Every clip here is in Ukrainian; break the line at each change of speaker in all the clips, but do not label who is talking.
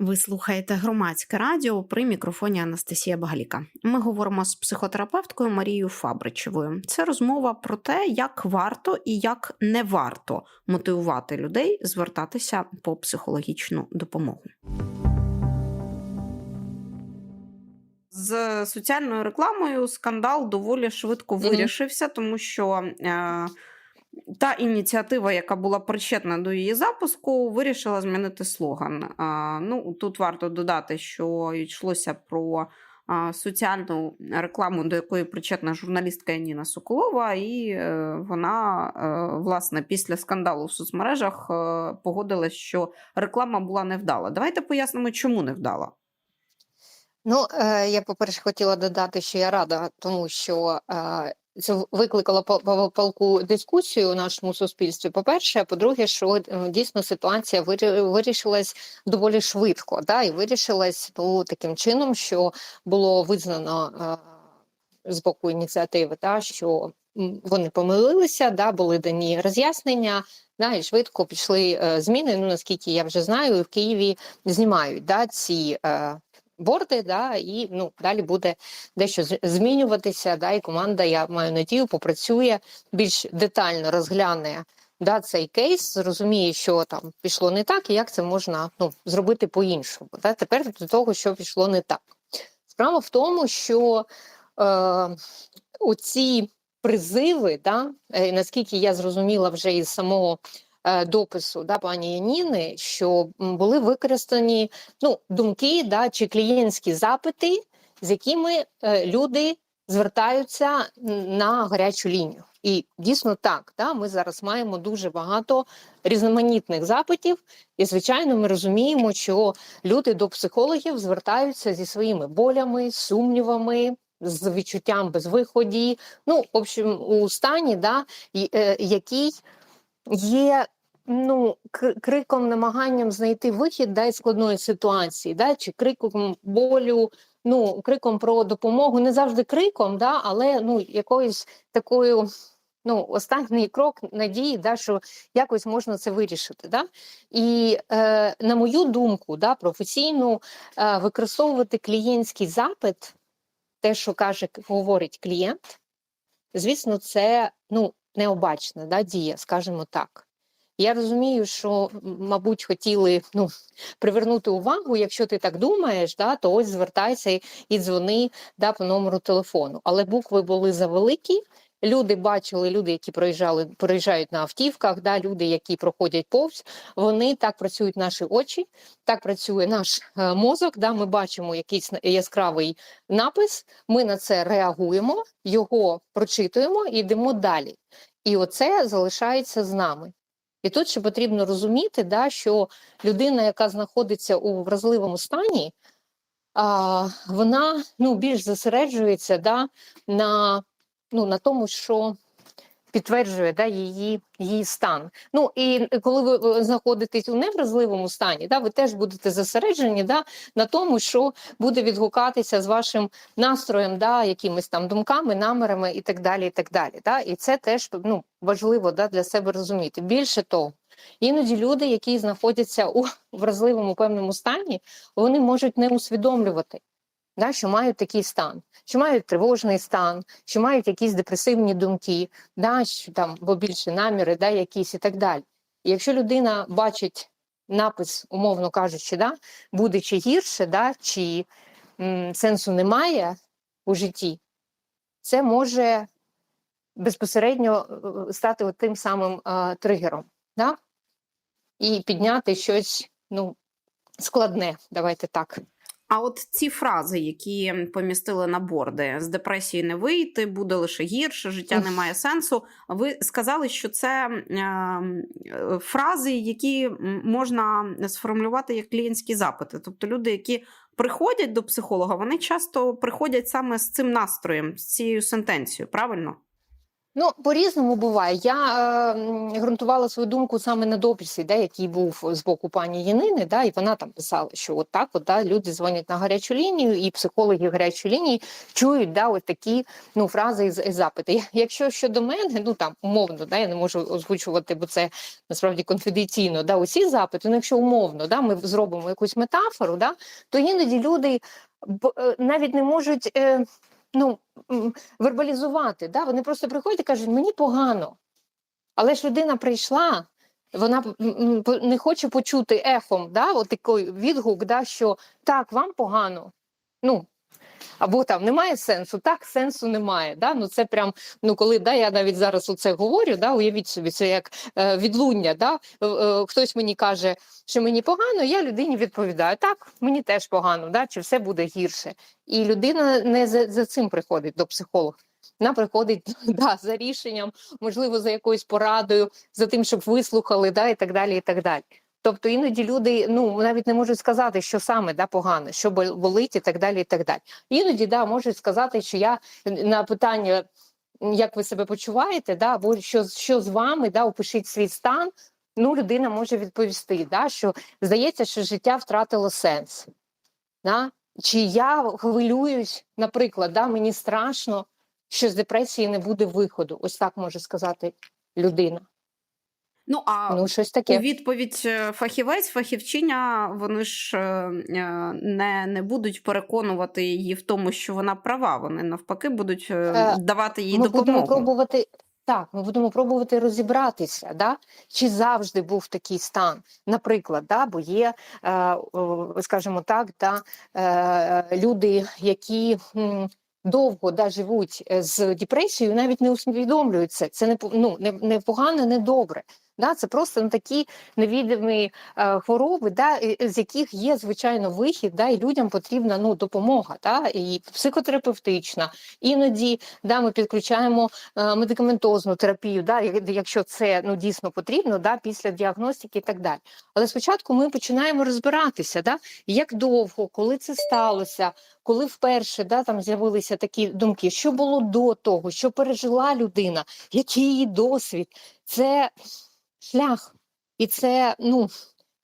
Ви слухаєте громадське радіо при мікрофоні Анастасія Багаліка. Ми говоримо з психотерапевткою Марією Фабричевою. Це розмова про те, як варто і як не варто мотивувати людей звертатися по психологічну допомогу. З соціальною рекламою скандал доволі швидко вирішився, тому що е, та ініціатива, яка була причетна до її запуску, вирішила змінити слоган. Ну, тут варто додати, що йшлося про соціальну рекламу, до якої причетна журналістка Ніна Соколова, і е, вона, е, власне, після скандалу в соцмережах е, погодилась, що реклама була невдала. Давайте пояснимо, чому невдала.
Ну, я, по-перше, хотіла додати, що я рада, тому що це викликало пал- палку дискусію у нашому суспільстві. По-перше, а по-друге, що е, дійсно ситуація вирішилась доволі швидко, да, і вирішилась ну, таким чином, що було визнано е, з боку ініціативи, да, що вони помилилися, да, були дані роз'яснення. Да, і швидко пішли е, зміни. Ну наскільки я вже знаю, в Києві знімають да, ці е, борди, да, і ну, далі буде дещо змінюватися. Да, і команда, я маю надію, попрацює більш детально розгляне да, цей кейс, зрозуміє, що там пішло не так, і як це можна ну, зробити по-іншому. Да. Тепер до того, що пішло не так. Справа в тому, що е, оці призиви, да, е, наскільки я зрозуміла вже із самого допису да, пані Яніни, що були використані ну, думки да, чи клієнтські запити, з якими е, люди звертаються на гарячу лінію. І дійсно так, да, ми зараз маємо дуже багато різноманітних запитів, і звичайно, ми розуміємо, що люди до психологів звертаються зі своїми болями, сумнівами, з відчуттям безвиході. Ну, в общем, у стані, да, е, який є ну, криком, намаганням знайти вихід да, із складної ситуації, да, чи криком болю, ну, криком про допомогу, не завжди криком, да, але ну, якоюсь такою. Ну, останній крок надії, да, що якось можна це вирішити. Да? І е, на мою думку, да, професійно е, використовувати клієнтський запит, те, що каже, говорить клієнт, звісно, це ну, необачна да, дія, скажімо так. Я розумію, що, мабуть, хотіли ну, привернути увагу. Якщо ти так думаєш, да, то ось звертайся і- дзвони да, по номеру телефону. Але букви були завеликі. Люди бачили, люди, які проїжджали, проїжджають на автівках, да, люди, які проходять повз, вони так працюють наші очі, так працює наш е, мозок. Да, ми бачимо якийсь яскравий напис, ми на це реагуємо, його прочитуємо і йдемо далі. І оце залишається з нами. І тут ще потрібно розуміти, да, що людина, яка знаходиться у вразливому стані, а, вона ну, більш зосереджується да, на, ну, на тому, що підтверджує да, її, її стан. Ну і коли ви е, знаходитесь у невразливому стані, да, ви теж будете зосереджені да, на тому, що буде відгукатися з вашим настроєм, да, якимись там думками, намірами і так далі. І так далі. Да. І це теж ну, важливо да, для себе розуміти. Більше того, іноді люди, які знаходяться у вразливому певному стані, вони можуть не усвідомлювати. Да, що мають такий стан, що мають тривожний стан, що мають якісь депресивні думки, да, що там бо більше наміри, да, якісь і так далі. І якщо людина бачить напис, умовно кажучи, да, буде чи гірше, да, чи м, сенсу немає у житті, це може безпосередньо е, стати от тим самим е, тригером, да? і підняти щось ну, складне, давайте так.
А от ці фрази, які помістили на борди з депресії не вийти, буде лише гірше, життя не має сенсу. Ви сказали, що це е, е, фрази, які можна сформулювати як клієнтські запити. Тобто люди, які приходять до психолога, вони часто приходять саме з цим настроєм, з цією сентенцією, правильно?
Ну, по-різному буває. Я е, ґрунтувала свою думку саме на дописі, да, який був з боку пані Янини, да, і вона там писала, що от так от, да, люди дзвонять на гарячу лінію, і психологи гарячої лінії чують да, от такі ну, фрази і, і запити. Якщо щодо мене, ну там умовно, да, я не можу озвучувати, бо це насправді конфіденційно, да, усі запити, ну якщо умовно да, ми зробимо якусь метафору, да, то іноді люди б- е, навіть не можуть. Е, ну, вербалізувати. Да? Вони просто приходять і кажуть, мені погано. Але ж людина прийшла, вона не хоче почути ехом, да? от такий відгук, да, що так, вам погано. Ну, або там немає сенсу, так, сенсу немає. Да? Ну, це прям, ну, коли да, я навіть зараз оце говорю, да, уявіть собі, це як е, відлуння. Да? Е, е, хтось мені каже, що мені погано, я людині відповідаю, так, мені теж погано, да? чи все буде гірше. І людина не за, за цим приходить до психолога. Вона приходить да, за рішенням, можливо, за якоюсь порадою, за тим, щоб вислухали, да, і так далі. і так далі. Тобто іноді люди ну навіть не можуть сказати, що саме да, погано, що бол- болить, і так далі. і так далі. Іноді да, можуть сказати, що я на питання, як ви себе почуваєте, да, або що, що з вами, да, опишіть свій стан. Ну, людина може відповісти, да, що здається, що життя втратило сенс. Да? Чи я хвилююсь, наприклад, да, мені страшно, що з депресії не буде виходу. Ось так може сказати людина.
Ну а
Ну, щось
у
таке.
відповідь е, фахівець, фахівчиня, вони ж е, е, не, не будуть переконувати її в тому, що вона права. Вони навпаки будуть е, давати їй
ми будемо пробувати. Так, ми будемо пробувати розібратися, да? чи завжди був такий стан. Наприклад, да? бо є, скажімо так, да, люди, які довго да, живуть з депресією, навіть не усвідомлюють це. Це не, ну, не, не погано, не добре. Да? Це просто ну, такі невідомі е, хвороби, да, з яких є, звичайно, вихід, да, і людям потрібна ну, допомога, да, і психотерапевтична. Іноді да, ми підключаємо е, медикаментозну терапію, да, якщо це ну, дійсно потрібно, да, після діагностики і так далі. Але спочатку ми починаємо розбиратися, да, як довго, коли це сталося, коли вперше да, там з'явилися такі думки, що було до того, що пережила людина, який її досвід. Це шлях. І це ну,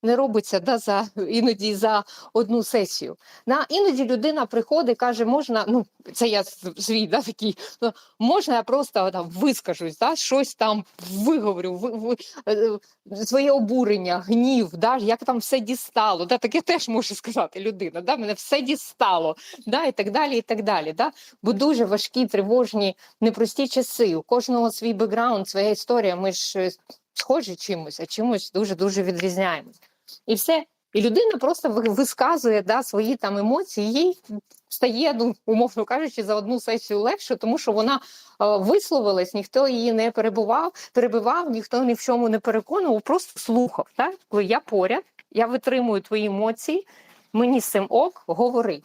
не робиться да, за, іноді за одну сесію. Да? Іноді людина приходить каже, можна, ну, це я свій да, такий, ну, можна я просто там, вискажусь, да, щось там виговорю, ви, ви, е, своє обурення, гнів, да, як там все дістало. Да, таке теж може сказати людина. Да, мене все дістало, да, і так далі. і так далі. Да. Бо дуже важкі, тривожні, непрості часи. У кожного свій бекграунд, своя історія. Ми ж схожі чимось, а чимось дуже-дуже відрізняємось. І все. І людина просто висказує да, свої там емоції, їй стає, ну, умовно кажучи, за одну сесію легше, тому що вона е, висловилась, ніхто її не перебував, перебивав, ніхто ні в чому не переконував, просто слухав. Так? Коли я поряд, я витримую твої емоції, мені з цим ок, говори.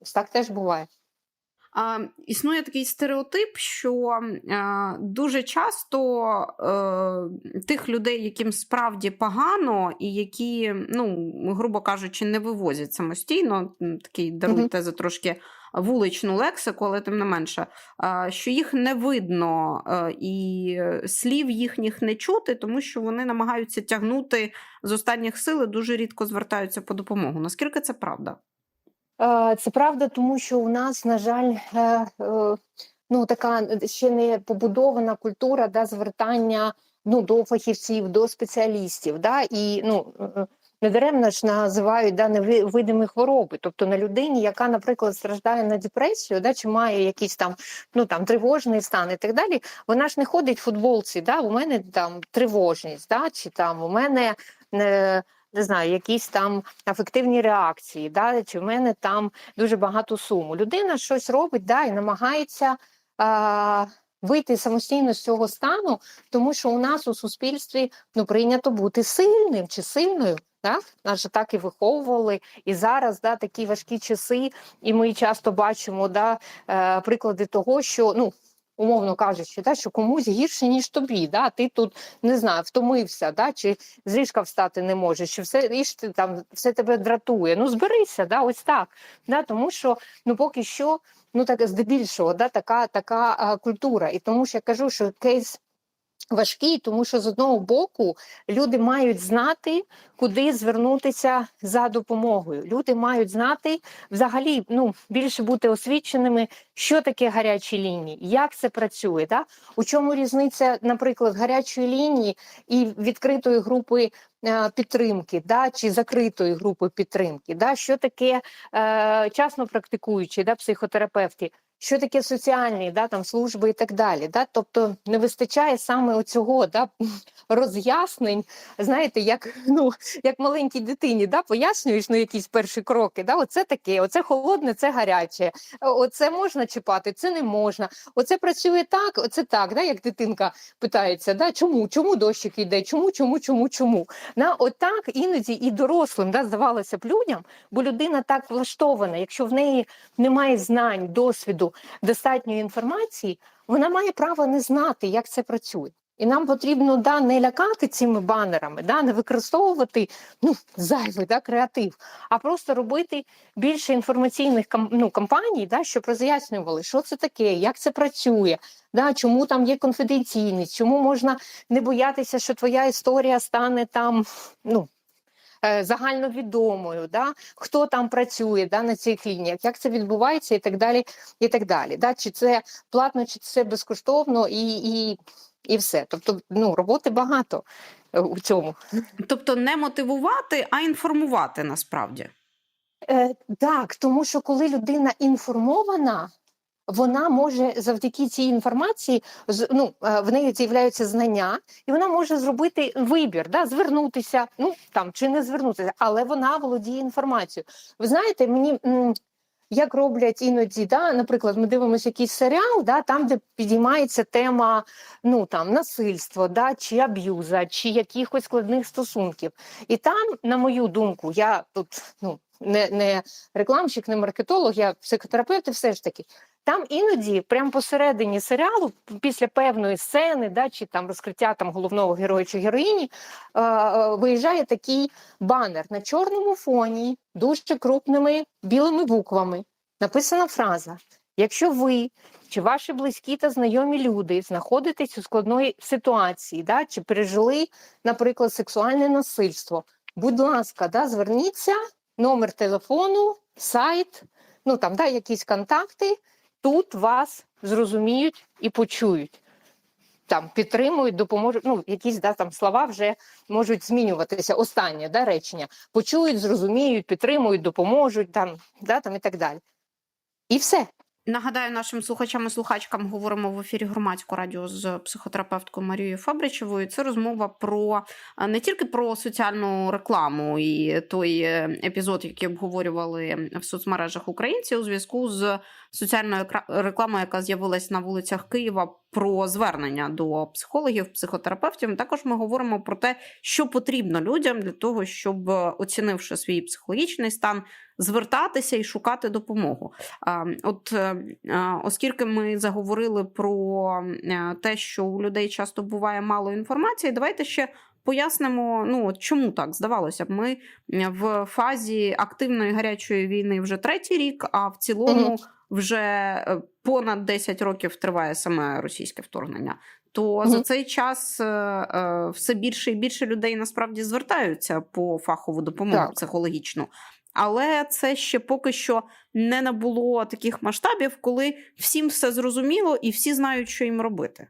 Ось так теж буває.
Існує такий стереотип, що е, дуже часто е, тих людей, яким справді погано, і які, ну, грубо кажучи, не вивозять самостійно, такий даруйте за трошки вуличну лексику, але тим не менше, що їх не видно е, і слів їхніх не чути, тому що вони намагаються тягнути з останніх сил і дуже рідко звертаються по допомогу. Наскільки це правда?
Е, Це правда, тому що у нас, на жаль, е, е, ну така ще не побудована культура да, звертання ну, до фахівців, до спеціалістів. Да, і ну, недаремно ж називають да, невидимі хвороби. Тобто на людині, яка, наприклад, страждає на депресію, да, чи має якийсь там, ну, там тривожний стан і так далі, вона ж не ходить в футболці, да, у мене там тривожність, да, чи там у мене. Не знаю, якісь там афективні реакції, да, чи в мене там дуже багато суму. Людина щось робить да, і намагається а, вийти самостійно з цього стану, тому що у нас у суспільстві ну, прийнято бути сильним чи сильною. Так? Нас же так і виховували. І зараз да, такі важкі часи, і ми часто бачимо да, е, приклади того, що ну, умовно кажучи, да, що комусь гірше, ніж тобі. Да? Ти тут не знаю, втомився, да? чи з ліжка встати не можеш, чи все і ти там все тебе дратує. Ну зберися, да, ось так. Да? Тому що ну поки що, ну так здебільшого, да, така, така а, культура. І тому що я кажу, що кейс. Важкий, тому що з одного боку люди мають знати, куди звернутися за допомогою. Люди мають знати взагалі ну більше бути освіченими, що таке гарячі лінії, як це працює. Да? У чому різниця, наприклад, гарячої лінії і відкритої групи е, підтримки, да? чи закритої групи підтримки, да? що таке е, часно практикуючі да, психотерапевти. Що таке соціальні да, там, служби і так далі. Да? Тобто не вистачає саме оцього да, роз'яснень, знаєте, як ну, як маленькій дитині да, пояснюєш ну, якісь перші кроки. Да? Оце таке, оце холодне, це гаряче, оце можна чіпати, це не можна. Оце працює так, оце так, да? як дитинка питається, да? чому, чому дощик йде, чому, чому, чому, чому. Да? Отак іноді і дорослим да, здавалося б людям, бо людина так влаштована, якщо в неї немає знань, досвіду, достатньої інформації, вона має право не знати, як це працює. І нам потрібно да, не лякати цими банерами, да, не використовувати ну, зайвий да, креатив, а просто робити більше інформаційних ну, кампаній, да, щоб роз'яснювали, що це таке, як це працює, да, чому там є конфіденційність, чому можна не боятися, що твоя історія стане там. ну, Загальновідомою, да, хто там працює да, на цих лініях, як це відбувається, і так далі. і так далі. Да, Чи це платно, чи це безкоштовно, і, і, і все. Тобто, ну, роботи багато е, у цьому.
Тобто не мотивувати, а інформувати насправді.
Е, так, тому що коли людина інформована, вона може завдяки цій інформації ну, е, в неї з'являються знання, і вона може зробити вибір, да, звернутися, ну там чи не звернутися, але вона володіє інформацією. Ви знаєте, мені. Як роблять іноді, да, наприклад, ми дивимося якийсь серіал, да, там, де підіймається тема ну, там, насильства, да, чи аб'юза, чи якихось складних стосунків. І там, на мою думку, я тут ну, не, не рекламщик, не маркетолог, я психотерапевт, і все ж таки. Там іноді, прямо посередині серіалу, після певної сцени, да, чи там розкриття там головного героя чи героїні, е, е, виїжджає такий банер на чорному фоні, дуже крупними білими буквами. Написана фраза: якщо ви чи ваші близькі та знайомі люди знаходитесь у складної ситуації, да, чи пережили, наприклад, сексуальне насильство, будь ласка, да, зверніться, номер телефону, сайт, ну там да, якісь контакти. Тут вас зрозуміють і почують. Там підтримують, допоможуть. Ну, якісь да, там слова вже можуть змінюватися. Останнє да, речення. Почують, зрозуміють, підтримують, допоможуть там, да, там і так далі. І все.
Нагадаю нашим слухачам і слухачкам говоримо в ефірі громадського радіо з психотерапевткою Марією Фабричевою. Це розмова про не тільки про соціальну рекламу і той е, епізод, який обговорювали в соцмережах українці у зв'язку з соціальною рекламою, яка з'явилась на вулицях Києва. Про звернення до психологів, психотерапевтів. Також ми говоримо про те, що потрібно людям для того, щоб, е, оцінивши свій психологічний стан, звертатися і шукати допомогу. От е, е, оскільки ми заговорили про те, що у людей часто буває мало інформації, давайте ще. Пояснимо, ну чому так здавалося б, ми в фазі активної гарячої війни вже третій рік, а в цілому. Вже е, понад 10 років триває саме російське вторгнення. То
Мгм.
за цей час е, е, все більше і більше людей насправді звертаються по фахову допомогу
Так.
психологічну. Але це ще поки що не набуло таких масштабів, коли всім все зрозуміло і всі знають, що їм робити.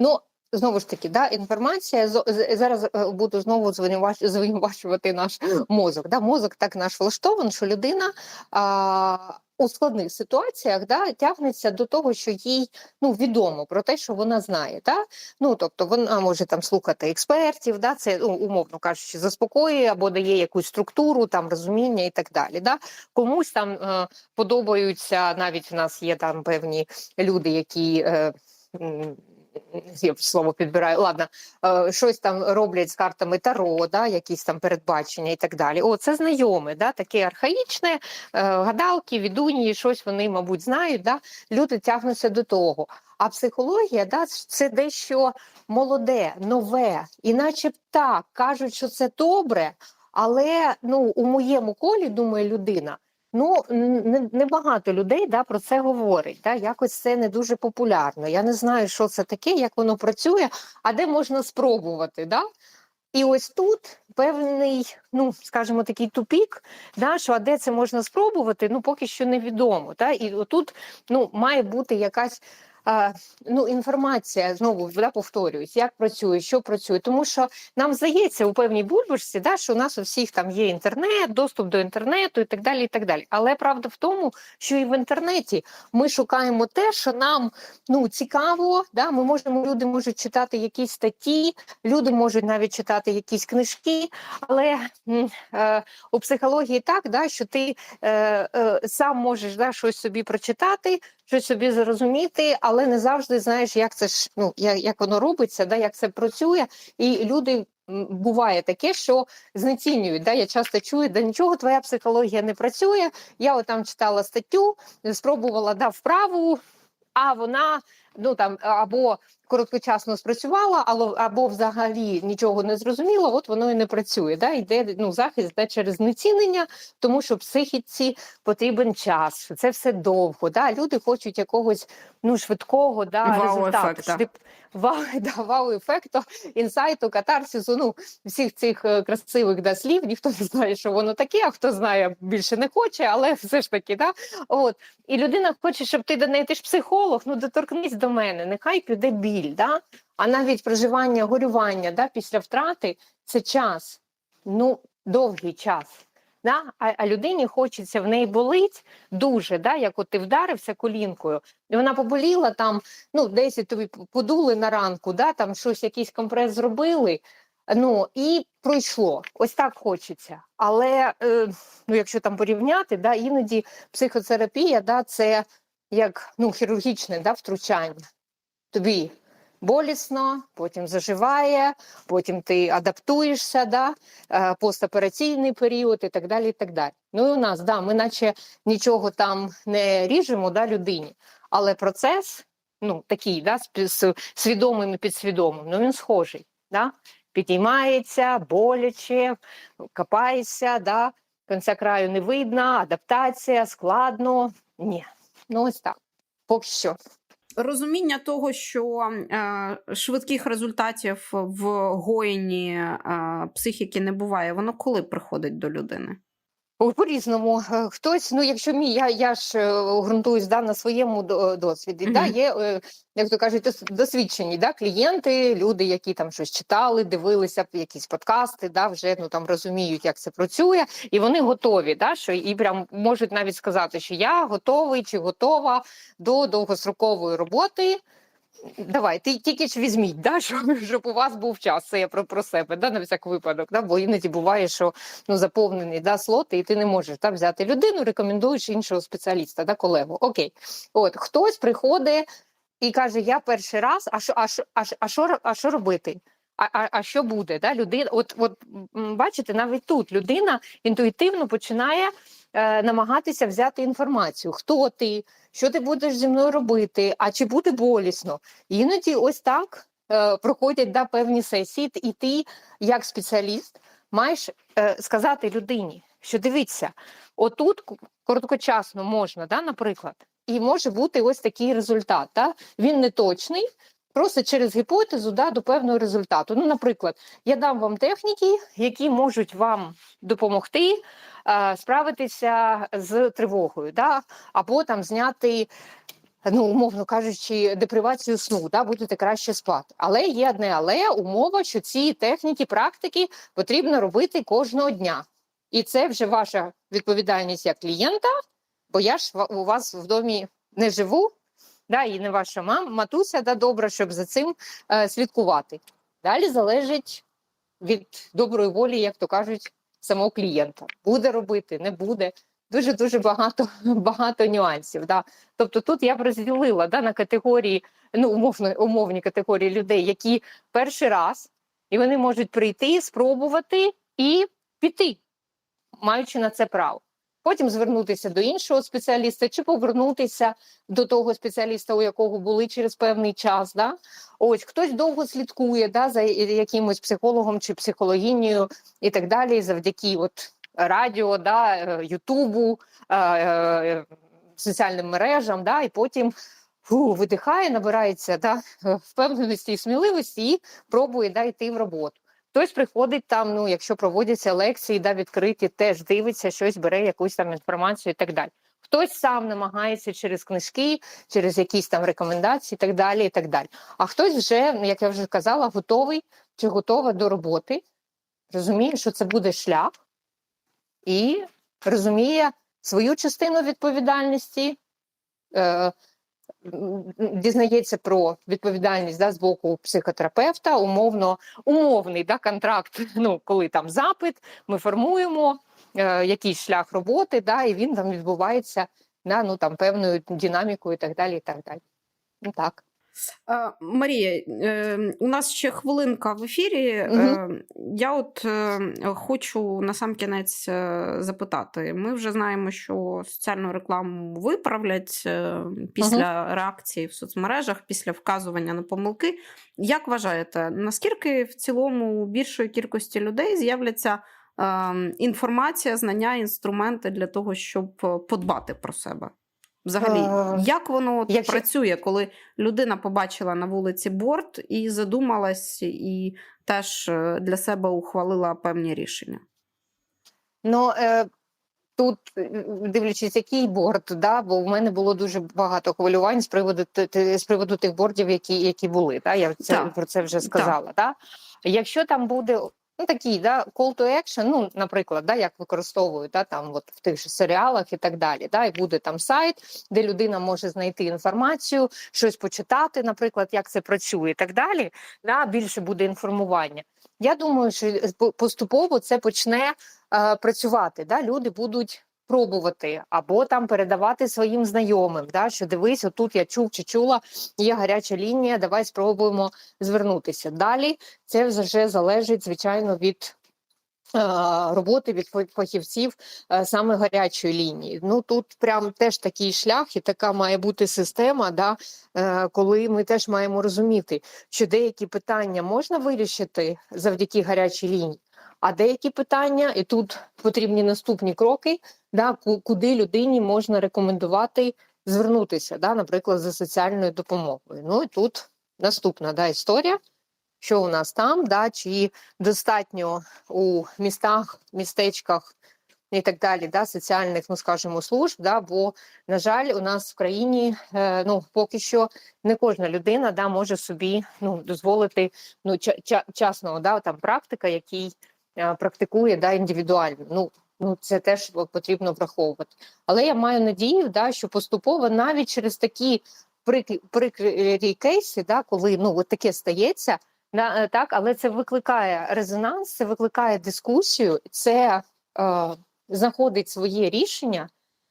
Ну, знову ж таки, да, інформація зараз буду знову звинувач- звинувачувати наш мозок. Да? Мозок так наш влаштований, що людина а, у складних ситуаціях да, тягнеться до того, що їй ну, відомо про те, що вона знає. Да? Ну, тобто вона може там слухати експертів, да? це ну, умовно кажучи, заспокоює або дає якусь структуру, там розуміння і так далі. Да? Комусь там е, подобаються, навіть в нас є там певні люди, які. Е, я слово підбираю, ладно, е, щось там роблять з картами Таро, да, якісь там передбачення і так далі. О, це знайоме, да, таке архаїчне, е, гадалки, відуні, щось вони, мабуть, знають. Да, люди тягнуться до того. А психологія, да, це дещо молоде, нове, і наче так кажуть, що це добре, але ну, у моєму колі, думає людина, ну не, не людей да, про це говорить. Да, якось це не дуже популярно. Я не знаю, що це таке, як воно працює, а де можна спробувати. Да? І ось тут певний, ну скажімо, такий тупік, да, що а де це можна спробувати, ну поки що невідомо. Да? І отут ну, має бути якась ну, інформація, знову да, повторююсь, як працює, що працює. Тому що нам здається у певній бульбашці, да, що у нас у всіх там є інтернет, доступ до інтернету і так далі. і так далі. Але правда в тому, що і в інтернеті ми шукаємо те, що нам ну, цікаво. Да? Ми можемо, люди можуть читати якісь статті, люди можуть навіть читати якісь книжки, але е, у психології так, да, що ти е, е, сам можеш да, щось собі прочитати, щось собі зрозуміти, але не завжди знаєш, як це ж ну як, як воно робиться, да, як це працює, і люди. Буває таке, що знецінюють. Да? Я часто чую, да нічого твоя психологія не працює. Я отам читала статтю, спробувала да, вправу, а вона ну там або короткочасно спрацювала, або, взагалі нічого не зрозуміла, от воно і не працює. Да? Йде ну, захист да, через знецінення, тому що психіці потрібен час, це все довго. Да? Люди хочуть якогось ну, швидкого да, результату. Вау, да, вау-ефекту, інсайту, катарсису, ну, всіх цих е, красивих да, слів, ніхто не знає, що воно таке, а хто знає, більше не хоче, але все ж таки, да, от. І людина хоче, щоб ти до неї, ти ж психолог, ну доторкнись до мене, нехай піде біль, да? а навіть проживання, горювання да, після втрати це час, ну, довгий час. Да? А, а людині хочеться, в неї болить дуже, да? як от ти вдарився колінкою, і вона поболіла там, ну, 10 тобі подули на ранку, да? там щось, якийсь компрес зробили, ну, і пройшло. Ось так хочеться. Але е, ну, якщо там порівняти, да, іноді психотерапія да, це як ну, хірургічне да, втручання. Тобі болісно, потім заживає, потім ти адаптуєшся, да, е, постопераційний період і так далі. і так далі. Ну і у нас, да, ми наче нічого там не ріжемо да, людині, але процес ну, такий, да, з, свідомим і підсвідомим, ну він схожий. Да? Підіймається, боляче, копається, да? кінця краю не видно, адаптація, складно. Ні, ну ось так. Поки що.
Розуміння того, що е, швидких результатів в гоїні е, психіки не буває, воно коли приходить до людини?
О, По-різному. Е, Хтось, ну якщо мій, я, я ж е, ґрунтуюсь да, на своєму до- досвіді. Да, є, е, як то кажуть, досвідчені да, клієнти, люди, які там щось читали, дивилися якісь подкасти, да, вже ну там розуміють, як це працює, і вони готові, да, що і прям можуть навіть сказати, що я готовий чи готова до довгострокової роботи. Давай, ти тільки ж візьміть, да, щоб, щоб у вас був час. Це я про, про себе, да, на всяк випадок. Да, бо іноді буває, що ну, заповнений да, слоти, і ти не можеш да, взяти людину, рекомендуєш іншого спеціаліста, да, колегу. Окей. От хтось приходить і каже: Я перший раз, а що, а що, а що, а що робити? А, а, що буде? Да? Людина, от, от бачите, навіть тут людина інтуїтивно починає е, намагатися взяти інформацію. Хто ти, що ти будеш зі мною робити, а чи буде болісно? Іноді ось так е, проходять да, певні сесії, і ти, як спеціаліст, маєш е, сказати людині, що дивіться, отут короткочасно можна, да, наприклад, і може бути ось такий результат. Да? Він не точний, просто через гіпотезу да, до певного результату. Ну, наприклад, я дам вам техніки, які можуть вам допомогти е, справитися з тривогою, да? або там зняти ну, умовно кажучи, депривацію сну, да, будете краще спати. Але є одне але умова, що ці техніки, практики потрібно робити кожного дня. І це вже ваша відповідальність як клієнта, бо я ж у вас в домі не живу, да, і не ваша мам, матуся, да, добре, щоб за цим е, слідкувати. Далі залежить від доброї волі, як то кажуть, самого клієнта. Буде робити, не буде. Дуже дуже багато багато нюансів. Да. Тобто тут я б розділила да, на категорії ну умовно умовні категорії людей, які перший раз і вони можуть прийти, спробувати і піти, маючи на це право. Потім звернутися до іншого спеціаліста чи повернутися до того спеціаліста, у якого були через певний час. Да? Ось хтось довго слідкує да, за якимось психологом чи психологінею і так далі, завдяки от радіо, да, е, Ютубу, е, е, соціальним мережам, да, і потім фу, видихає, набирається да, впевненості і сміливості і пробує да, йти в роботу. Хтось приходить там, ну якщо проводяться лекції, да, відкриті, теж дивиться щось, бере якусь там інформацію і так далі. Хтось сам намагається через книжки, через якісь там рекомендації, і так далі. і так далі. А хтось вже, як я вже казала, готовий чи готова до роботи, розуміє, що це буде шлях, і розуміє свою частину відповідальності. Дізнається про відповідальність да, з боку психотерапевта, умовно, умовний да, контракт. Ну, коли там запит, ми формуємо е, якийсь шлях роботи, да, і він там відбувається да, ну, там, певною динамікою і так далі. І так далі. Ну, так.
Марія, у нас ще хвилинка в ефірі. Е, Я от хочу на сам кінець е, запитати. Ми вже знаємо, що соціальну рекламу виправлять після реакції в соцмережах, після вказування на помилки. Як вважаєте, наскільки в цілому у більшої кількості людей з'являться е, інформація, знання, інструменти для того, щоб е, подбати про себе? Взагалі,
Е,
як воно
якщо-
працює, коли людина побачила на вулиці борт і задумалась, і теж е, для себе ухвалила певні рішення?
Ну, е, тут, дивлячись, який борт, да, бо в мене було дуже багато хвилювань з приводу, з приводу тих бордів, які, які були. Да? Я це, про це вже сказала. Да? Якщо там буде ну, такий да, call to action, ну, наприклад, да, як використовують да, там, от, в тих же серіалах і так далі, да, і буде там сайт, де людина може знайти інформацію, щось почитати, наприклад, як це працює і так далі, да, більше буде інформування. Я думаю, що по- поступово це почне е, працювати. Да? Люди будуть пробувати або там передавати своїм знайомим. Да? Що дивись, отут я чув чи чула, є гаряча лінія, давай спробуємо звернутися. Далі це вже залежить, звичайно, від. е, Роботи від фахівців е, саме гарячої лінії. Ну тут прям теж такий шлях, і така має бути система, да, е, коли ми теж маємо розуміти, що деякі питання можна вирішити завдяки гарячій лінії, а деякі питання, і тут потрібні наступні кроки, да, куди людині можна рекомендувати звернутися, да, наприклад, за соціальною допомогою. Ну і тут наступна да, історія. Що у нас там, да, чи достатньо у містах, містечках і так далі, да, соціальних, ну скажімо, служб, да, бо, на жаль, у нас в країні е, ну, поки що не кожна людина да, може собі ну, дозволити ну, ча- ча- частного да, там, практика, який практикує да, індивідуально. Ну, ну, це теж потрібно враховувати. Але я маю надію, да, що поступово навіть через такі прикрі, кейси, да, коли ну, от таке стається, да, е, так, але це викликає резонанс, це викликає дискусію, це е, знаходить своє рішення,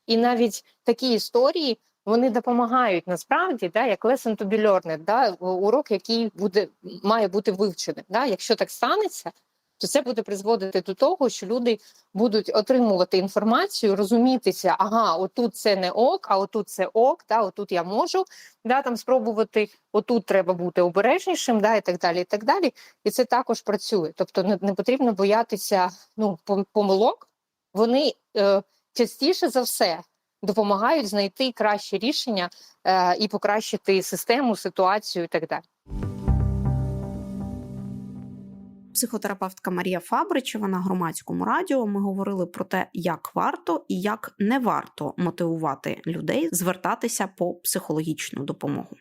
і навіть такі історії вони допомагають насправді, да, як lesson to be learned, да, урок, який буде має бути вивченим. Да. Якщо так станеться, то це буде призводити до того, що люди будуть отримувати інформацію, розумітися, ага, отут це не ок, а отут це ок, да, отут я можу да, там спробувати, отут треба бути обережнішим, да, і так далі. І так далі. І це також працює. Тобто не, не потрібно боятися ну, помилок. Вони е, частіше за все допомагають знайти кращі рішення е, і покращити систему, ситуацію і так далі.
Психотерапевтка Марія Фабричева на громадському радіо. Ми говорили про те, як варто і як не варто мотивувати людей звертатися по психологічну допомогу.